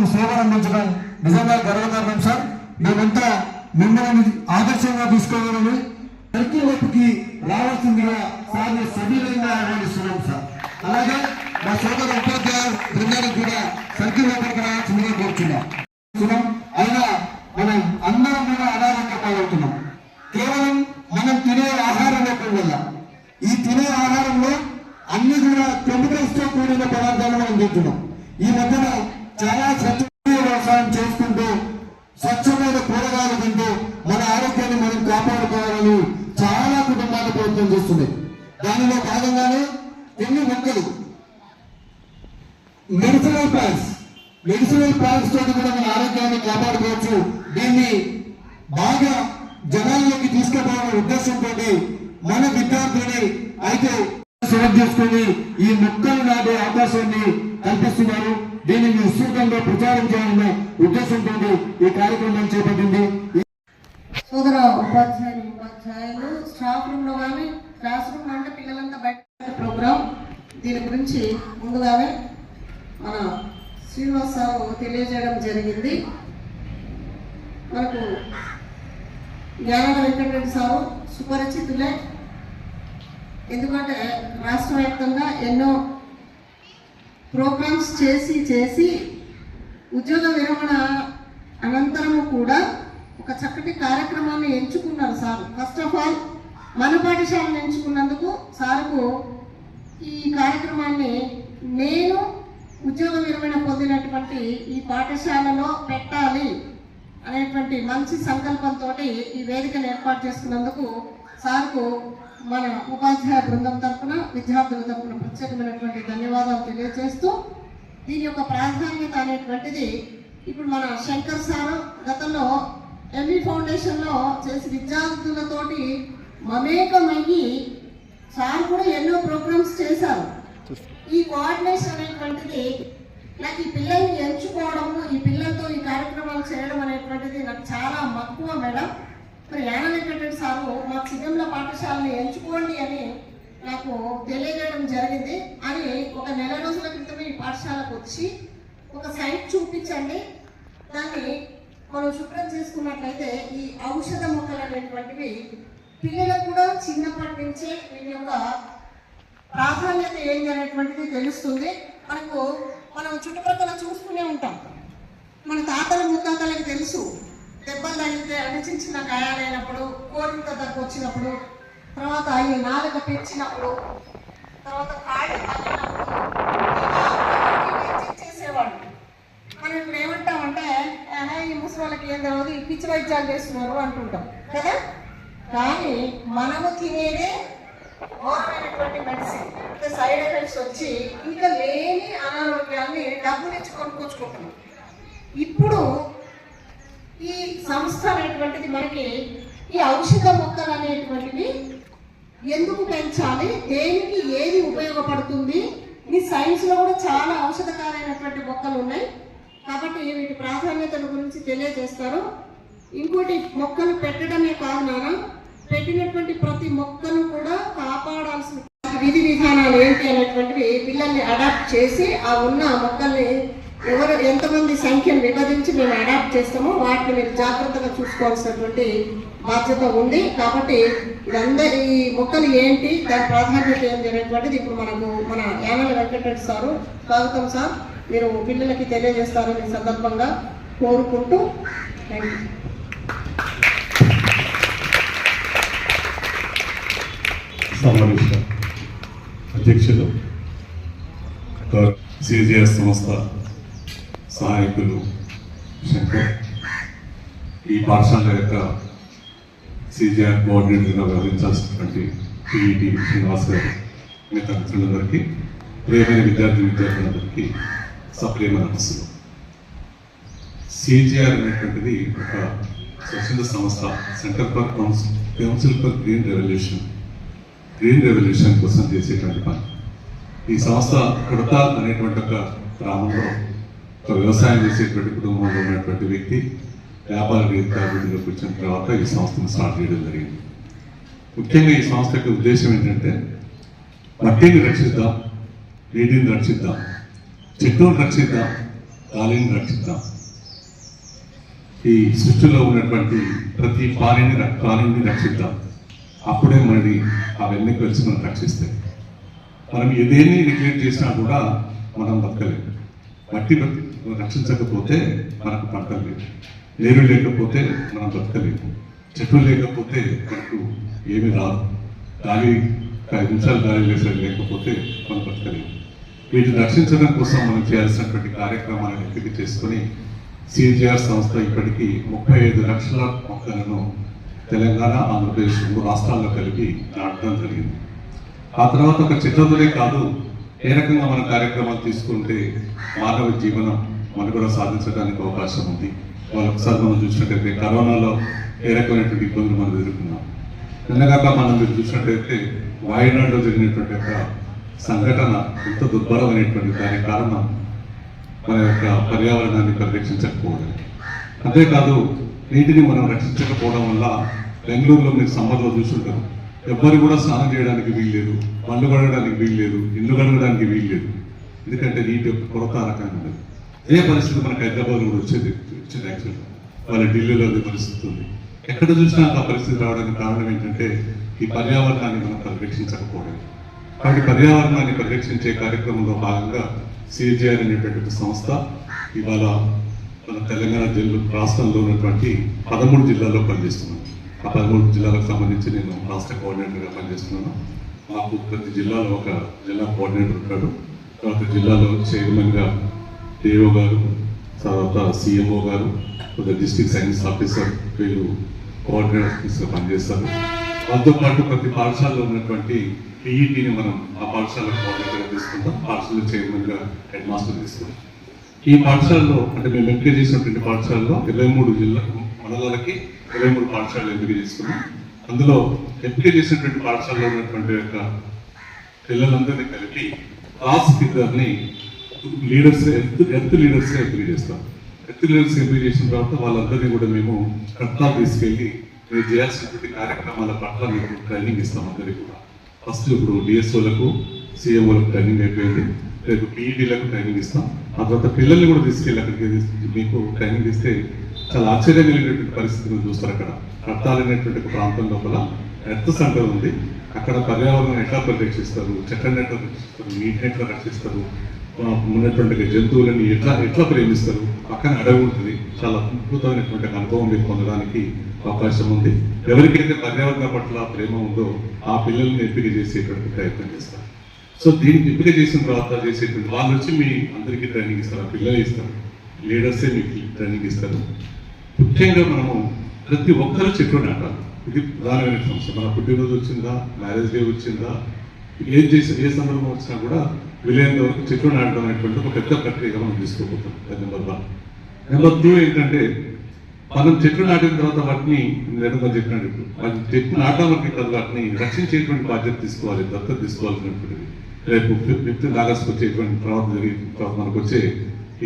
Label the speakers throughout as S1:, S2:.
S1: రైతులకు సేవలు అందించడం నిజంగా గర్వకారణం సార్. మేమంతా మిమ్మల్ని ఆదర్శంగా తీసుకోవాలని సర్కిల్ వైపుకి రావాల్సిందిగా సార్ని సభ్యులంగా ఆహ్వానిస్తున్నాం సార్. అలాగే మా సోదర ఉపాధ్యాయ బృందానికి కూడా సర్కిల్ వైపుకి రావాల్సిందిగా కోరుతున్నాం. అయినా మనం అందరం కూడా అనారోగ్య పాలవుతున్నాం. కేవలం మనం తినే ఆహారం లేకుండా వల్ల. ఈ తినే ఆహారంలో అన్ని కూడా కెమికల్స్తో కూడిన పదార్థాలు మనం తింటున్నాం ఈ మధ్యన స్వచ్ఛమైన కూరగాయలు తింటూ మన ఆరోగ్యాన్ని మనం కాపాడుకోవాలని చాలా కుటుంబాలు ప్రయత్నం చేస్తున్నాయి దానిలో భాగంగానే ఎన్ని మొక్కలు. Medicinal plants. మెడిసినల్ ప్లాంట్స్ తోటి కూడా మన ఆరోగ్యాన్ని కాపాడుకోవచ్చు. దీన్ని బాగా జనాల్లోకి తీసుకుపోవాలనే ఉద్దేశంతో మన విద్యార్థులని అయితే సెలెక్ట్ చేసుకుని ఈ మొక్కలు నాటే అవకాశాన్ని కల్పిస్తున్నారు. దీనిని విస్తృతంగా ప్రచారం చేయాలన్న ఉద్దేశంతో ఈ కార్యక్రమం చేపట్టింది.
S2: సోదర ఉపాధ్యాయులు ఉపాధ్యాయులు స్టాఫ్ రూమ్లో కానీ క్లాస్ రూమ్ అంటే పిల్లలంతా బయట ప్రోగ్రామ్ దీని గురించి ముందుగానే మన శ్రీనివాసరావు తెలియజేయడం జరిగింది. మనకు జ్ఞాన వెంకటరెడ్డి సారు సుపరిచితులే. ఎందుకంటే రాష్ట్ర వ్యాప్తంగా ఎన్నో ప్రోగ్రామ్స్ చేసి చేసి ఉద్యోగ విరమణ అనంతరము కూడా ఒక చక్కటి కార్యక్రమాన్ని ఎంచుకున్నారు సార్. ఫస్ట్ ఆఫ్ ఆల్ మన పాఠశాలను ఎంచుకున్నందుకు సార్కు ఈ కార్యక్రమాన్ని నేను ఉద్యోగ విరమణ పొందినటువంటి ఈ పాఠశాలలో పెట్టాలి అనేటువంటి మంచి సంకల్పంతో ఈ వేదికను ఏర్పాటు చేసుకున్నందుకు సార్కు మన ఉపాధ్యాయ బృందం తరపున విద్యార్థుల తరపున ప్రత్యేకమైనటువంటి ధన్యవాదాలు తెలియజేస్తూ దీని యొక్క ప్రాధాన్యత అనేటువంటిది ఇప్పుడు మన శంకర్ సార్ గతంలో ఎంఈ ఫౌండేషన్లో చేసి విద్యార్థులతోటి మమేకమయ్యి సార్ కూడా ఎన్నో ప్రోగ్రామ్స్ చేశారు. ఈ కోఆర్డినేషన్ అనేటువంటిది నాకు ఈ పిల్లల్ని ఎంచుకోవడము ఈ పిల్లలతో ఈ కార్యక్రమాలు చేయడం అనేటువంటిది నాకు చాలా మక్కువ మేడం. మరి యాన వెంకటరెడ్డి సారు మా సిగంల పాఠశాలని ఎంచుకోండి అని నాకు తెలియజేయడం జరిగింది. అని ఒక నెల రోజుల క్రితమే ఈ పాఠశాలకు వచ్చి ఒక సైట్ చూపించండి. దాన్ని మనం శుభ్రం చేసుకున్నట్లయితే ఈ ఔషధ మొక్కలు అనేటువంటివి పిల్లలకు కూడా చిన్నప్పటి నుంచే వీటి యొక్క ప్రాధాన్యత ఏంటి అనేటువంటిది తెలుస్తుంది. మనకు మనం చుట్టుపక్కల చూస్తూనే ఉంటాం. మన తాతల ముత్తాతలకు తెలుసు. దెబ్బలు తగిలితే అంటే చిన్న చిన్న గాయాలైనప్పుడు కోరింత దగ్గు వచ్చినప్పుడు తర్వాత ఈ నాలుక పెంచినప్పుడు తర్వాత కాళ్ళు తగిలినప్పుడు మనం ఇప్పుడు ఏమంటామంటే ఈ ముసలి వాళ్ళకి ఏం తెలియదు ఈ పిచ్చి వైద్యాలు చేస్తున్నారు అంటుంటాం. కదా? కానీ మనము తినేదే ఘోరమైనటువంటి మెడిసిన్ అంటే సైడ్ ఎఫెక్ట్స్ వచ్చి ఇంకా లేని అనారోగ్యాన్ని డబ్బులు ఇచ్చి కొనుక్కొచ్చుకుంటున్నాం. ఇప్పుడు ఈ సంస్థ అనేటువంటిది మనకి ఈ ఔషధ మొక్కలు అనేటువంటివి ఎందుకు పెంచాలి? దేనికి ఏది ఉపయోగపడుతుంది? ఈ సైన్స్లో కూడా చాలా ఔషధకాలైనటువంటి మొక్కలు ఉన్నాయి. కాబట్టి వీటి ప్రాధాన్యతల గురించి తెలియజేస్తారు. ఇంకోటి మొక్కలు పెట్టడమే కాదు నాన్న. పెట్టినటువంటి ప్రతి మొక్కను కూడా కాపాడాల్సిన విధి విధానాలు ఏంటి అనేటువంటివి పిల్లల్ని అడాప్ట్ చేసి ఆ ఉన్న మొక్కల్ని ఎవరు ఎంతమంది సంఖ్యను విభజించి మేము అడాప్ట్ చేస్తామో వాటిని మీరు జాగ్రత్తగా చూసుకోవాల్సినటువంటి బాధ్యత ఉంది. కాబట్టి ఇదందరి ఈ మొక్కలు ఏంటి దాని ప్రాధాన్యత ఏంటి అనేటువంటిది ఇప్పుడు మనకు మన యానల వెంకటరెడ్డి సారు స్వాగతం సార్. మీరు పిల్లలకి తెలియజేస్తారని సందర్భంగా కోరుకుంటూ థ్యాంక్ యూ
S3: సమావేశ అధ్యక్షులు సిజిఎస్ సంస్థ సహాయకులు శంకర్ ఈ పాఠశాల యొక్క సిజిఆర్ కోఆర్డినేటర్గా వ్యవహరించాల్సినటువంటి టీఈటీ శ్రీనివాస్ గారు మిగతా మిత్రులందరికీ ప్రియమైన విద్యార్థి విద్యార్థులందరికీ సప్రేమ నమస్సులు సిజిఆర్ అనేటువంటిది ఒక స్వచ్ఛంద సంస్థ center for council council for green revolution green revolution కోసం చేసేటువంటి పని. ఈ సంస్థ కుడతాల్ అనేటువంటి ఒక గ్రామంలో వ్యవసాయం చేసేటువంటి కుటుంబంలో ఉన్నటువంటి వ్యక్తి వ్యాపార రీత్యా అభివృద్ధిలోకి వచ్చిన తర్వాత ఈ సంస్థను స్టార్ట్ చేయడం జరిగింది. ముఖ్యంగా ఈ సంస్థ యొక్క ఉద్దేశం ఏంటంటే మట్టిని రక్షిద్దాం నీటిని రక్షిద్దాం చెట్టును రక్షిద్దాం గాలిని రక్షిద్దాం. ఈ సృష్టిలో ఉన్నటువంటి ప్రతి ప్రాణిని ర- ప్రాణిని రక్షిద్దాం. అప్పుడే మనది ఆ కలిసి వచ్చి మనం రక్షిస్తాయి. మనం ఏదేని నెగ్లెక్ట్ చేసినా కూడా మనం బతకలేము మట్టి బతి రక్షించకపోతే మనకు పంటలు లేవు నీరు లేకపోతే మనం బతకలేము. చెట్లు లేకపోతే మనకు ఏమి రాదు. గాలి ఐదు నిమిషాలు గాలి లేసే లేకపోతే మనం బతకలేము. వీటిని రక్షించడం కోసం మనం చేయాల్సినటువంటి కార్యక్రమాలను ఎంపిక చేసుకొని సిజిఆర్ సంస్థ ఇప్పటికీ ముప్పై ఐదు లక్షల మొక్కలను తెలంగాణ ఆంధ్రప్రదేశ్ రెండు రాష్ట్రాల్లో కలిపి నాటడం జరిగింది. ఆ తర్వాత ఒక చిత్రదులే కాదు ఏ రకంగా మన కార్యక్రమాలు తీసుకుంటే మానవ జీవనం మనుగడ సాధించడానికి అవకాశం ఉంది? వాళ్ళు ఒకసారి మనం చూసినట్టయితే కరోనాలో ఏ రకమైనటువంటి ఇబ్బందులు మనం ఎదుర్కొన్నాం? నిన్నగాక మనం మీరు చూసినట్టయితే వాయునాడులో జరిగినటువంటి యొక్క సంఘటన ఎంత దుర్భరమైనటువంటి దానికి కారణం మన యొక్క పర్యావరణాన్ని పరిరక్షించకపోవడం. అంతేకాదు నీటిని మనం రక్షించకపోవడం వల్ల బెంగళూరులో మీరు సమ్మర్లో చూసుంటారు. ఎవ్వరు కూడా స్నానం చేయడానికి వీల్లేదు పళ్ళు కడగడానికి వీల్లేదు ఇల్లు కడగడానికి వీల్లేదు. ఎందుకంటే నీటి యొక్క కొరత రకంగా ఉంది ఇదే పరిస్థితి మనకు హైదరాబాద్ కూడా వచ్చేది? వచ్చింది యాక్చువల్గా వాళ్ళ ఢిల్లీలో అదే పరిస్థితి ఉంది. ఎక్కడ చూసినా ఆ పరిస్థితి రావడానికి కారణం ఏంటంటే ఈ పర్యావరణాన్ని మనం పరిరక్షించకపోవడం. కాబట్టి పర్యావరణాన్ని పరిరక్షించే కార్యక్రమంలో భాగంగా సిజిఆర్ అనేటువంటి సంస్థ ఇవాళ మన తెలంగాణ జిల్లా రాష్ట్రంలో ఉన్నటువంటి పదమూడు జిల్లాల్లో పనిచేస్తున్నాం ఆ పదమూడు జిల్లాలకు సంబంధించి నేను రాష్ట్ర కోఆర్డినేటర్గా పనిచేస్తున్నాను. మాకు ప్రతి జిల్లాలో ఒక జిల్లా కోఆర్డినేటర్ ఉంటాడు. తర్వాత జిల్లాలో చైర్మన్గా డిఓ గారు తర్వాత సిఎంఓ గారు తర్వాత డిస్ట్రిక్ట్ సైన్స్ ఆఫీసర్ వీళ్ళు కోఆర్డినేటర్స్గా పనిచేస్తారు. వాళ్ళతో పాటు ప్రతి పాఠశాలలో ఉన్నటువంటి పిఈటీని మనం ఆ పాఠశాల కోఆర్డినేటర్గా తీసుకుంటాం. పాఠశాల చైర్మన్గా హెడ్ మాస్టర్ తీసుకుంటాం. ఈ పాఠశాలలో అంటే మేము ఎంపిక చేసినటువంటి పాఠశాలలో ఇరవై మూడు జిల్లా మండలాలకి ఇరవై మూడు పాఠశాలలు ఎంపిక చేసుకున్నాం అందులో ఎంపిక చేసినటువంటి పాఠశాలలో ఉన్నటువంటి యొక్క పిల్లలందరినీ కలిపి క్లాస్ ఇద్దరిని లీడర్స్ ఎర్త్ ఎర్త్ లీడర్స్ ఎంపిక చేస్తాం. ఎర్త్ లీడర్స్ ఎంపిక చేసిన తర్వాత వాళ్ళందరినీ కూడా మేము కర్తా తీసుకెళ్ళి మీరు చేయాల్సినటువంటి కార్యక్రమాల పట్ల మీకు ట్రైనింగ్ ఇస్తాం అందరికీ కూడా. ఫస్ట్ ఇప్పుడు డిఎస్ఓలకు సిఎంఓలకు ట్రైనింగ్ అయిపోయింది. రేపు పీఈడీలకు ట్రైనింగ్ ఇస్తాం. ఆ తర్వాత పిల్లల్ని కూడా తీసుకెళ్ళి అక్కడికి మీకు ట్రైనింగ్ ఇస్తే చాలా ఆశ్చర్యం కలిగినటువంటి పరిస్థితి మీరు చూస్తారు అక్కడ. రక్తాలు అనేటువంటి ఒక ప్రాంతం లోపల ఎర్త్ సెంటర్ ఉంది. అక్కడ పర్యావరణం ఎట్లా పరిరక్షిస్తారు? చెట్లను ఎట్లా రక్షిస్తారు? నీటిని ఎట్లా రక్షిస్తారు? ఉన్నటువంటి జంతువులని ఎట్లా ఎట్లా ప్రేమిస్తారు? పక్కన అడవి ఉంటుంది. చాలా అద్భుతమైనటువంటి అనుభవం మీరు పొందడానికి అవకాశం ఉంది. ఎవరికైతే పర్యావరణ పట్ల ప్రేమ ఉందో ఆ పిల్లల్ని ఎంపిక చేసేటువంటి ప్రయత్నం చేస్తారు. సో దీనికి ఎంపిక చేసిన తర్వాత చేసేటువంటి వాళ్ళు వచ్చి మీ అందరికీ ట్రైనింగ్ ఇస్తారు ఆ పిల్లలు ఇస్తారు. లీడర్సే మీకు ట్రైనింగ్ ఇస్తారు. ముఖ్యంగా మనము ప్రతి ఒక్కరూ చెట్లు నాటాలి. ఇది ప్రధానమైన సమస్య మన పుట్టినరోజు వచ్చిందా? మ్యారేజ్ డే వచ్చిందా? ఏం చేసి ఏ సందర్భం వచ్చినా కూడా వీలైనంత వరకు చెట్లు నాటడం అనేటువంటి ఒక పెద్ద ప్రక్రియగా మనం తీసుకోబోతాం నెంబర్ వన్. నెంబర్ టూ ఏంటంటే మనం చెట్లు నాటిన తర్వాత వాటిని నేను చెప్పినట్టు ఇప్పుడు వాటిని చెట్లు నాటడం వరకు కాదు వాటిని రక్షించేటువంటి బాధ్యత తీసుకోవాలి దత్తత తీసుకోవాల్సినటువంటిది. రేపు ఫిఫ్త్ ఆగస్ట్ వచ్చేటువంటి తర్వాత జరిగే తర్వాత మనకు వచ్చే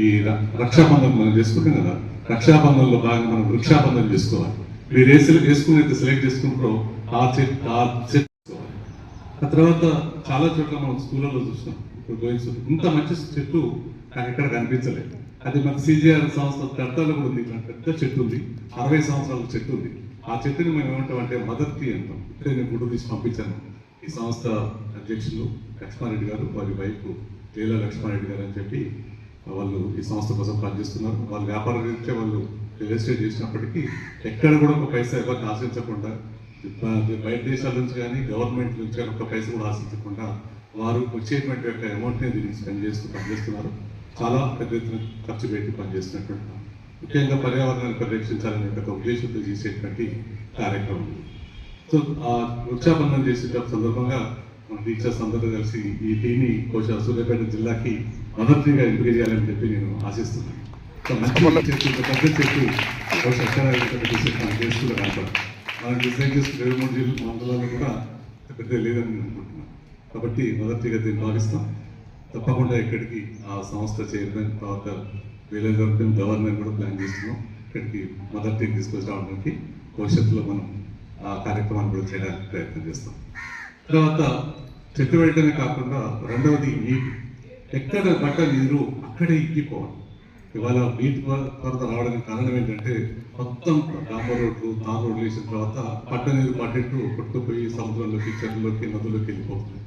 S3: ఈ రక్షాబంధం రక్షాబంధన్ మనం చేసుకుంటాం కదా రక్షాబంధంలో భాగంగా మనం వృక్షాబంధం చేసుకోవాలి. మీరు ఏ సెలెక్ట్ చేసుకుని సెలెక్ట్ చేసుకుంటారో ఆ చెట్ ఆ చెట్ ఆ తర్వాత చాలా చోట్ల మనం స్కూళ్ళలో చూసినాం. ఇప్పుడు గోయింగ్స్ ఇంత మంచి చెట్టు నాకు ఎక్కడ కనిపించలేదు. అది మన సిజిఆర్ సంస్థ కర్తలో కూడా ఉంది. ఇట్లా పెద్ద చెట్టు ఉంది. అరవై సంవత్సరాల చెట్టు ఉంది. ఆ చెట్టుని మేము ఏమంటాం అంటే. మదర్ అంటాం ఇక్కడే నేను గుడ్డు తీసి పంపించాను. ఈ సంస్థ అధ్యక్షులు లక్ష్మారెడ్డి గారు వారి వైపు లీలా లక్ష్మారెడ్డి గారు అని చెప్పి వాళ్ళు ఈ సంస్థ కోసం పనిచేస్తున్నారు. వాళ్ళు వ్యాపార రీత్యా వాళ్ళు రియల్ ఎస్టేట్ చేసినప్పటికీ ఎక్కడ కూడా ఒక పైసా ఎవరిని ఆశించకుండా బయట దేశాల నుంచి కానీ గవర్నమెంట్ నుంచి కానీ ఒక పైసా కూడా ఆశించకుండా వారు వచ్చేటువంటి యొక్క అమౌంట్ని దీనికి స్పెండ్ చేస్తూ పనిచేస్తున్నారు. చాలా పెద్ద ఎత్తున ఖర్చు పెట్టి పనిచేస్తున్నటువంటి ముఖ్యంగా పర్యావరణాన్ని పరిరక్షించాలనే ఒక ఉద్దేశంతో చేసేటువంటి కార్యక్రమం. సో ఆ వృక్షాబంధం చేసేట సందర్భంగా మన టీచర్స్ అందరూ కలిసి ఈ టీని కోశ సూర్యాపేట జిల్లాకి మొదటిగా ఎంపిక చేయాలని చెప్పి నేను ఆశిస్తున్నాను. పెద్ద చెట్టు మనం డిజైన్ చేసుకున్న ఇరవై మూడు జిల్లా మండలాలు కూడా పెద్ద లేదని నేను అనుకుంటున్నాను. కాబట్టి మొదటిగా దీన్ని భావిస్తాం. తప్పకుండా ఇక్కడికి ఆ సంస్థ చైర్మన్ తర్వాత గవర్నర్ కూడా ప్లాన్ చేస్తున్నాం. ఇక్కడికి మొదటి తీసుకొచ్చి రావడానికి భవిష్యత్తులో మనం ఆ కార్యక్రమాన్ని కూడా చేయడానికి ప్రయత్నం చేస్తాం. తర్వాత చెట్టు వేయడమే కాకుండా రెండవది నీటి ఎక్కడ పడ్డ నీరు అక్కడే ఇంకిపోవాలి. ఇవాళ నీటి కొరత రావడానికి కారణం ఏంటంటే మొత్తం డాంబర్ రోడ్లు తార్ రోడ్లు వేసిన తర్వాత పట్ట నీరు పట్టేట్టు కొట్టుకుపోయి సముద్రంలోకి చెరువులోకి నదుల్లోకి వెళ్ళిపోతుంది.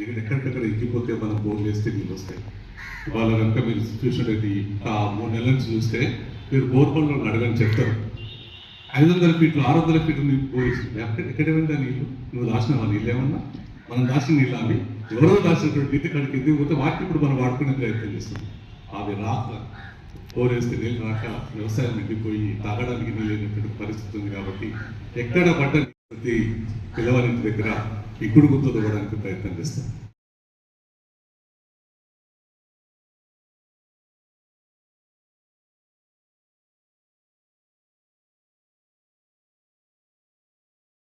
S3: ఇక్కడ ఎక్కడికక్కడ ఎక్కిపోతే మనం బోర్లు వేస్తే నీళ్ళు వస్తాయి. ఇవాళ కనుక మీరు సిచ్యువేషన్ అయితే ఆ మూడు నెలల నుంచి చూస్తే మీరు బోర్ పనులు అడగని చెప్తారు. ఐదు వందల ఫీట్లు ఆరు వందల ఫీట్లు నీకు పోయింది ఎక్కడ ఎక్కడ వెళ్ళా నీళ్ళు? నువ్వు దాచిన నీళ్ళు ఏమన్నా? మనం దాచిన నీళ్ళు అవి? ఎవరో రాసినటువంటి నీటి కడికి ఎందుకు పోతే వాటిని ఇప్పుడు మనం వాడుకునే ప్రయత్నం చేస్తున్నాం. అవి రాక పోరేస్తే నీళ్ళు రాక వ్యవసాయం ఎండిపోయి తాగడానికి నీళ్ళైనటువంటి పరిస్థితి ఉంది కాబట్టి ఎక్కడ పడ్డ ప్రతి పిల్లవారి దగ్గర ఇప్పుడు గుర్తు ప్రయత్నం చేస్తాం.